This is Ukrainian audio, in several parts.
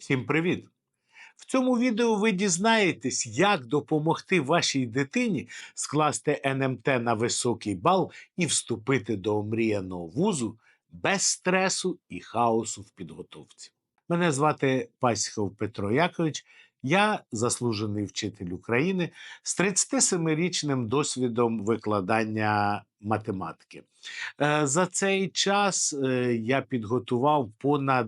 Всім привіт! В цьому відео ви дізнаєтесь, як допомогти вашій дитині скласти НМТ на високий бал і вступити до омріяного вузу без стресу і хаосу в підготовці. Мене звати Пасіхов Петро Якович. Я заслужений вчитель України з 37-річним досвідом викладання математики. Е, За цей час е, я підготував понад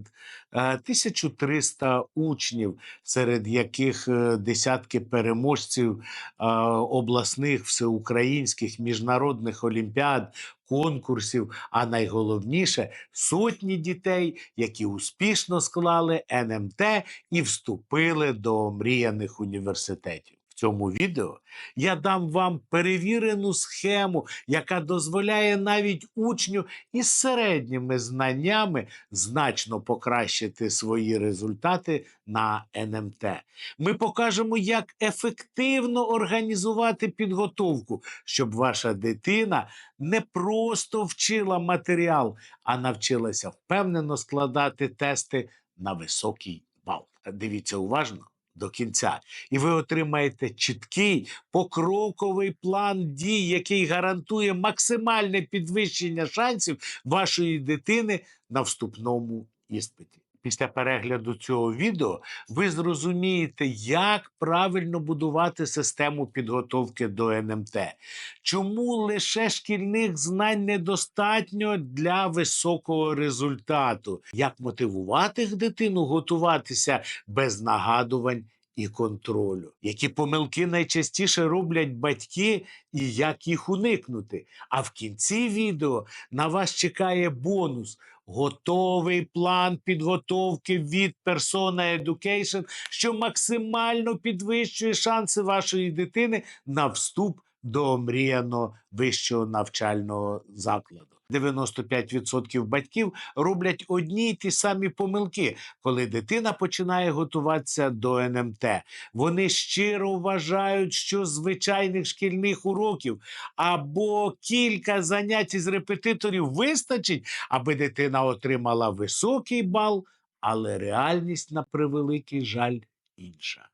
е, 1300 учнів, серед яких е, десятки переможців е, обласних, всеукраїнських, міжнародних олімпіад, конкурсів, а найголовніше сотні дітей, які успішно склали НМТ і вступили до мріяних університетів. Цьому відео я дам вам перевірену схему, яка дозволяє навіть учню із середніми знаннями значно покращити свої результати на НМТ. Ми покажемо, як ефективно організувати підготовку, щоб ваша дитина не просто вчила матеріал, а навчилася впевнено складати тести на високий бал. Дивіться уважно до кінця, і ви отримаєте чіткий покроковий план дій, який гарантує максимальне підвищення шансів вашої дитини на вступному іспиті. Після перегляду цього відео ви зрозумієте, як правильно будувати систему підготовки до НМТ. Чому лише шкільних знань недостатньо для високого результату? Як мотивувати дитину готуватися без нагадувань і контролю? Які помилки найчастіше роблять батьки і як їх уникнути? А в кінці відео на вас чекає бонус. Готовий план підготовки від Persona Education, що максимально підвищує шанси вашої дитини на вступ до омріяного вищого навчального закладу. 95% батьків роблять одні й ті самі помилки, коли дитина починає готуватися до НМТ. Вони щиро вважають, що звичайних шкільних уроків або кілька занять із репетиторів вистачить, аби дитина отримала високий бал, але реальність, на превеликий жаль, інша.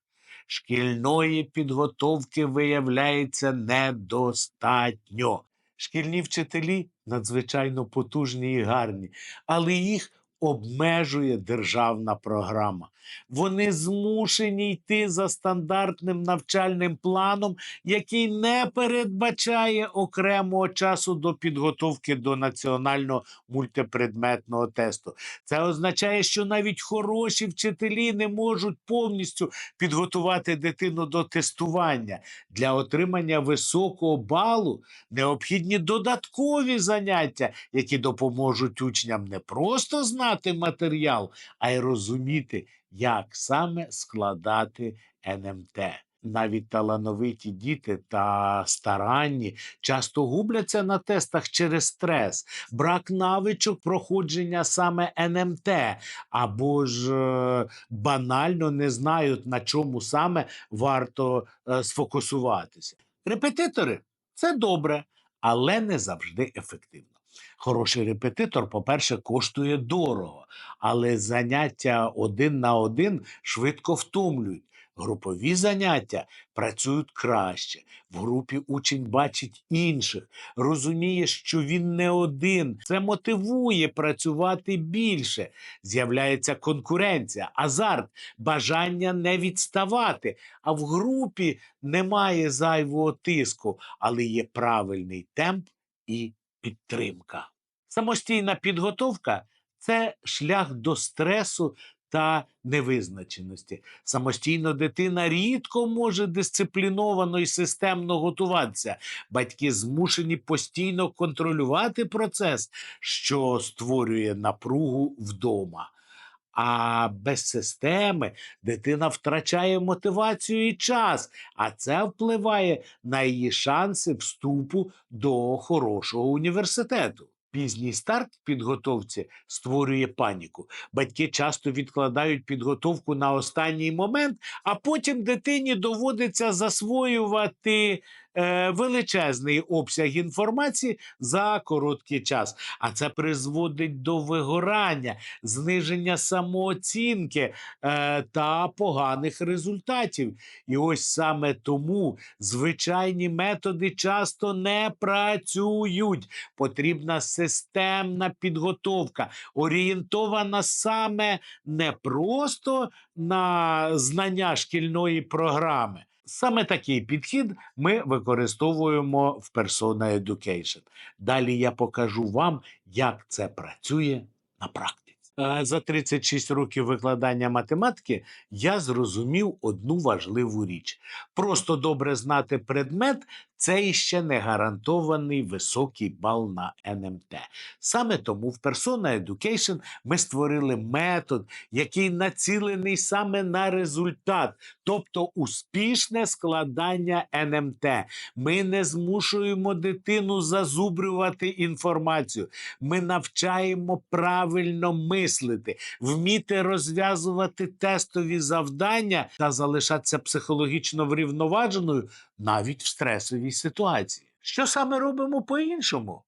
Шкільної підготовки виявляється недостатньо. Шкільні вчителі надзвичайно потужні і гарні, але їх обмежує державна програма. Вони змушені йти за стандартним навчальним планом, який не передбачає окремого часу до підготовки до національного мультипредметного тесту. Це означає, що навіть хороші вчителі не можуть повністю підготувати дитину до тестування. Для отримання високого балу необхідні додаткові заняття, які допоможуть учням не просто знати матеріал, а й розуміти, як саме складати НМТ. Навіть талановиті діти та старанні часто губляться на тестах через стрес, брак навичок проходження саме НМТ, або ж е, банально не знають, на чому саме варто е, сфокусуватися. Репетитори це добре, але не завжди ефективно. Хороший репетитор, по-перше, коштує дорого, але заняття один на один швидко втомлюють. Групові заняття працюють краще. В групі учень бачить інших, розуміє, що він не один. Це мотивує працювати більше. З'являється конкуренція, азарт, бажання не відставати. А в групі немає зайвого тиску, але є правильний темп і підтримка. Самостійна підготовка це шлях до стресу та невизначеності. Самостійно дитина рідко може дисципліновано і системно готуватися. Батьки змушені постійно контролювати процес, що створює напругу вдома. А без системи дитина втрачає мотивацію і час, а це впливає на її шанси вступу до хорошого університету. Пізній старт в підготовці створює паніку. Батьки часто відкладають підготовку на останній момент, а потім дитині доводиться засвоювати величезний обсяг інформації за короткий час. А це призводить до вигорання, зниження самооцінки е, та поганих результатів. І ось саме тому звичайні методи часто не працюють. Потрібна системна підготовка, орієнтована саме не просто на знання шкільної програми. Саме такий підхід ми використовуємо в Persona Education. Далі я покажу вам, як це працює на практиці. Е, За 36 років викладання математики я зрозумів одну важливу річ: просто добре знати предмет це іще не гарантований високий бал на НМТ. Саме тому в Persona Education ми створили метод, який націлений саме на результат, тобто успішне складання НМТ. Ми не змушуємо дитину зазубрювати інформацію. Ми навчаємо правильно мислити, вміти розв'язувати тестові завдання та залишатися психологічно врівноваженою навіть в стресовій ситуації. Що саме робимо по-іншому?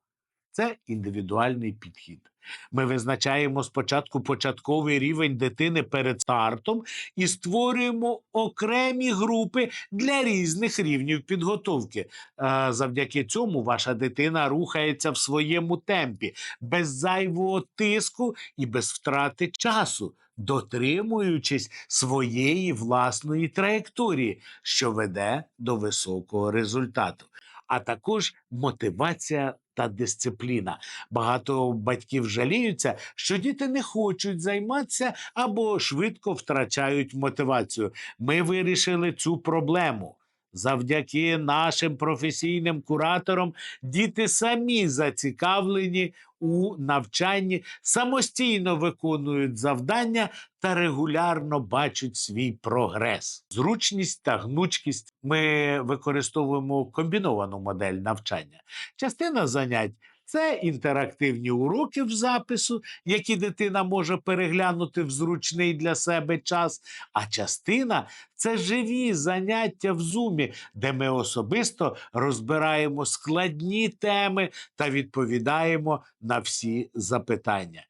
Це індивідуальний підхід. Ми визначаємо спочатку початковий рівень дитини перед стартом і створюємо окремі групи для різних рівнів підготовки. Е, Завдяки цьому ваша дитина рухається в своєму темпі, без зайвого тиску і без втрати часу, дотримуючись своєї власної траєкторії, що веде до високого результату. А також мотивація та дисципліна. Багато батьків жаліються, що діти не хочуть займатися або швидко втрачають мотивацію. Ми вирішили цю проблему. Завдяки нашим професійним кураторам діти самі зацікавлені у навчанні, самостійно виконують завдання та регулярно бачать свій прогрес. Зручність та гнучкість ми використовуємо комбіновану модель навчання. Частина занять це інтерактивні уроки в запису, які дитина може переглянути в зручний для себе час. А частина це живі заняття в зумі, де ми особисто розбираємо складні теми та відповідаємо на всі запитання.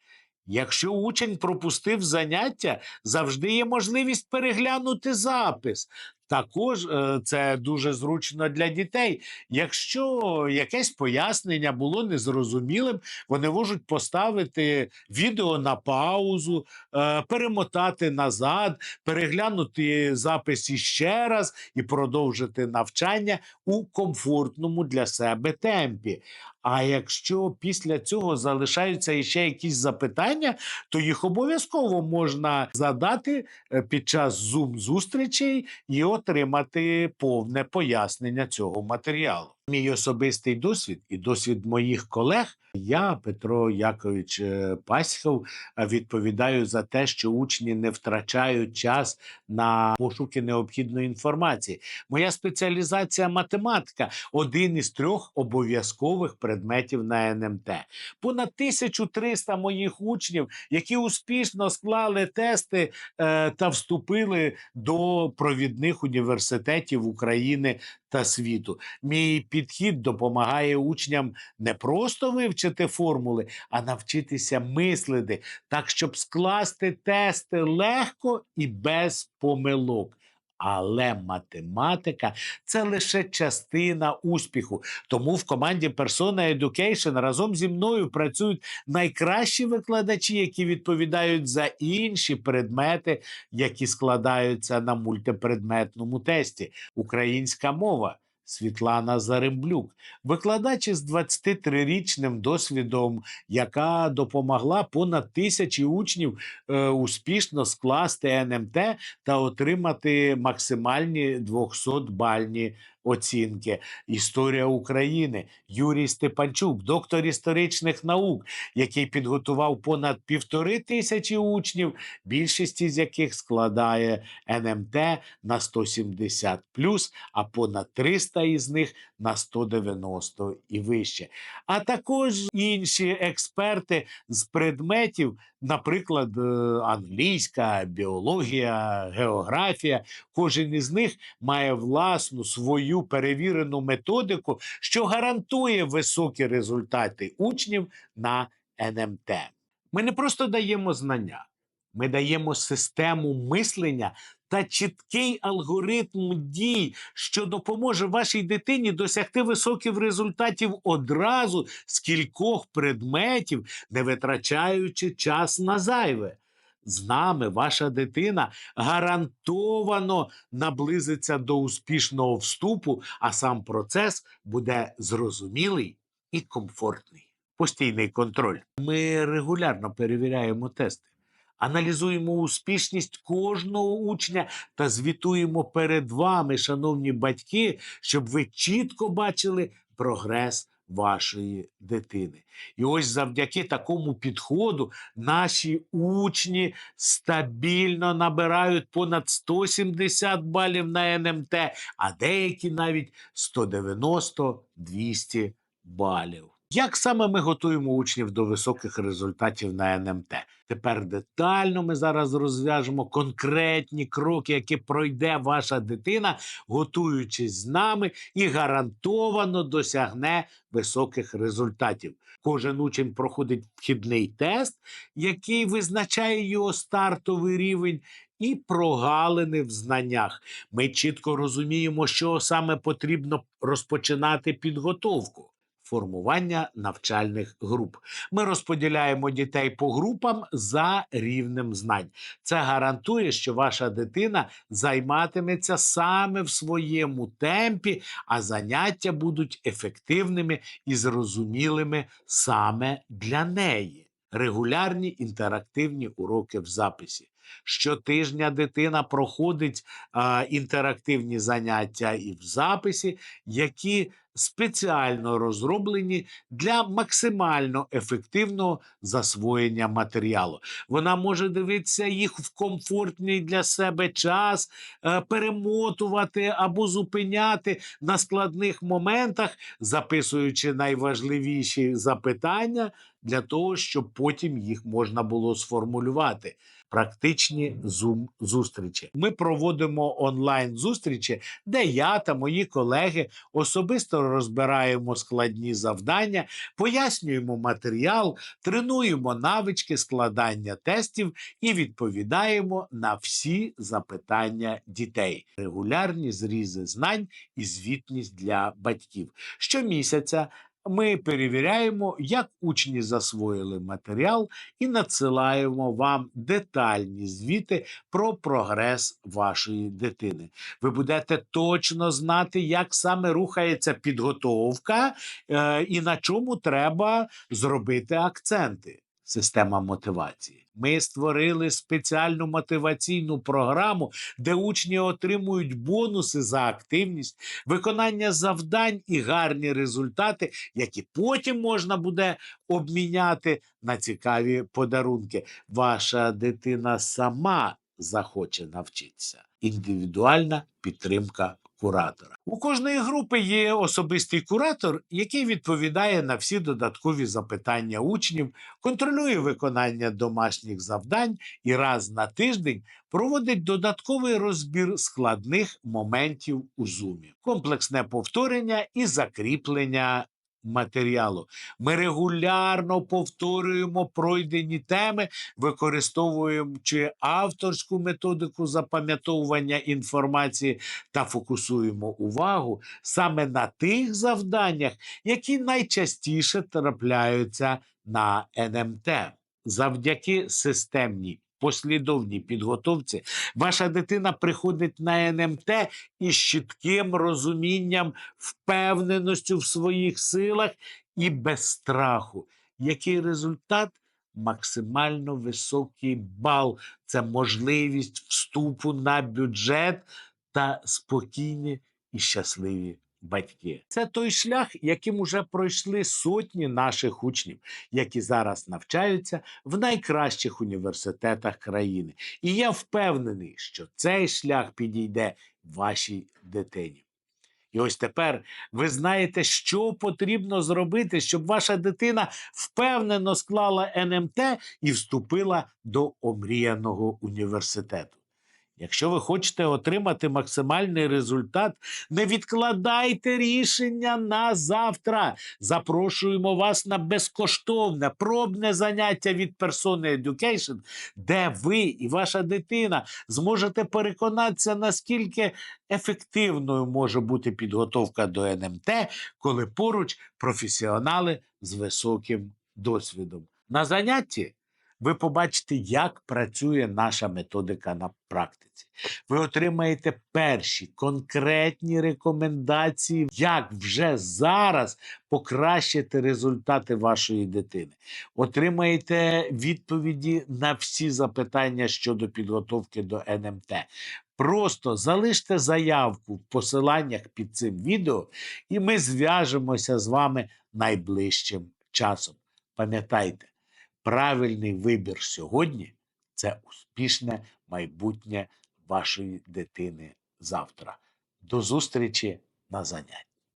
Якщо учень пропустив заняття, завжди є можливість переглянути запис. Також е, це дуже зручно для дітей. Якщо якесь пояснення було незрозумілим, вони можуть поставити відео на паузу, е, перемотати назад, переглянути запис іще раз і продовжити навчання у комфортному для себе темпі. А якщо після цього залишаються іще якісь запитання, то їх обов'язково можна задати е, під час зум-зустрічей і отримати повне пояснення цього матеріалу. Мій особистий досвід і досвід моїх колег. Я, Петро Якович е, Пасхов, е, відповідаю за те, що учні не втрачають час на пошуки необхідної інформації. Моя спеціалізація математика один із трьох обов'язкових предметів на НМТ. Понад 1300 моїх учнів, які успішно склали тести е, та вступили до провідних університетів України та світу. Мій підхід допомагає учням не просто вивчити формули, а навчитися мислити так, щоб скласти тести легко і без помилок. Але математика це лише частина успіху. Тому в команді Persona Education разом зі мною працюють найкращі викладачі, які відповідають за інші предмети, які складаються на мультипредметному тесті. Українська мова. Світлана Заремблюк, викладач із 23-річним досвідом, яка допомогла понад тисячі учнів е, успішно скласти НМТ та отримати максимальні 200-бальні оцінки. Історія України Юрій Степанчук, доктор історичних наук, який підготував понад півтори тисячі учнів, більшість із яких складає НМТ на 170 а понад 300 із них на 190 і вище. А також інші експерти з предметів, наприклад, е, англійська, біологія, географія. Кожен із них має власну свою свою перевірену методику, що гарантує високі результати учнів на НМТ. Ми не просто даємо знання, ми даємо систему мислення та чіткий алгоритм дій, що допоможе вашій дитині досягти високих результатів одразу з кількох предметів, не витрачаючи час на зайве. З нами ваша дитина гарантовано наблизиться до успішного вступу, а сам процес буде зрозумілий і комфортний. Постійний контроль. Ми регулярно перевіряємо тести, аналізуємо успішність кожного учня та звітуємо перед вами, шановні батьки, щоб ви чітко бачили прогрес вашої дитини. І ось завдяки такому підходу наші учні стабільно набирають понад 170 балів на НМТ, а деякі навіть 190-200 балів. Як саме ми готуємо учнів до високих результатів на НМТ? Тепер детально ми зараз розв'яжемо конкретні кроки, які пройде ваша дитина, готуючись з нами, і гарантовано досягне високих результатів. Кожен учень проходить вхідний тест, який визначає його стартовий рівень. І прогалини в знаннях. Ми чітко розуміємо, що саме потрібно розпочинати підготовку. Формування навчальних груп. Ми розподіляємо дітей по групам за рівнем знань. Це гарантує, що ваша дитина займатиметься саме в своєму темпі, а заняття будуть ефективними і зрозумілими саме для неї. Регулярні інтерактивні уроки в записі. Щотижня дитина проходить а, інтерактивні заняття і в записі, які спеціально розроблені для максимально ефективного засвоєння матеріалу. Вона може дивитися їх в комфортний для себе час, е, перемотувати або зупиняти на складних моментах, записуючи найважливіші запитання для того, щоб потім їх можна було сформулювати. Практичні зум зустрічі. Ми проводимо онлайн зустрічі, де я та мої колеги особисто розбираємо складні завдання, пояснюємо матеріал, тренуємо навички складання тестів і відповідаємо на всі запитання дітей. Регулярні зрізи знань і звітність для батьків. Щомісяця ми перевіряємо, як учні засвоїли матеріал, і надсилаємо вам детальні звіти про прогрес вашої дитини. Ви будете точно знати, як саме рухається підготовка е, і на чому треба зробити акценти. Система мотивації. Ми створили спеціальну мотиваційну програму, де учні отримують бонуси за активність, виконання завдань і гарні результати, які потім можна буде обміняти на цікаві подарунки. Ваша дитина сама захоче навчитися. Індивідуальна підтримка куратора. У кожної групи є особистий куратор, який відповідає на всі додаткові запитання учнів, контролює виконання домашніх завдань і раз на тиждень проводить додатковий розбір складних моментів у зумі, комплексне повторення і закріплення. Матеріалу ми регулярно повторюємо пройдені теми, використовуючи авторську методику запам'ятовування інформації та фокусуємо увагу саме на тих завданнях, які найчастіше трапляються на НМТ. Завдяки системній послідовній підготовці ваша дитина приходить на НМТ із чітким розумінням, впевненістю в своїх силах і без страху. Який результат? Максимально високий бал це можливість вступу на бюджет та спокійні і щасливі батьки. Це той шлях, яким уже пройшли сотні наших учнів, які зараз навчаються в найкращих університетах країни. І я впевнений, що цей шлях підійде вашій дитині. І ось тепер ви знаєте, що потрібно зробити, щоб ваша дитина впевнено склала НМТ і вступила до омріяного університету. Якщо ви хочете отримати максимальний результат, не відкладайте рішення на завтра. Запрошуємо вас на безкоштовне пробне заняття від Persona Education, де ви і ваша дитина зможете переконатися, наскільки ефективною може бути підготовка до НМТ, коли поруч професіонали з високим досвідом. На занятті ви побачите, як працює наша методика на практиці. Ви отримаєте перші конкретні рекомендації, як вже зараз покращити результати вашої дитини. Отримаєте відповіді на всі запитання щодо підготовки до НМТ. Просто залиште заявку в посиланнях під цим відео, і ми зв'яжемося з вами найближчим часом. Пам'ятайте, правильний вибір сьогодні це успішне майбутнє вашої дитини завтра. До зустрічі на занятті.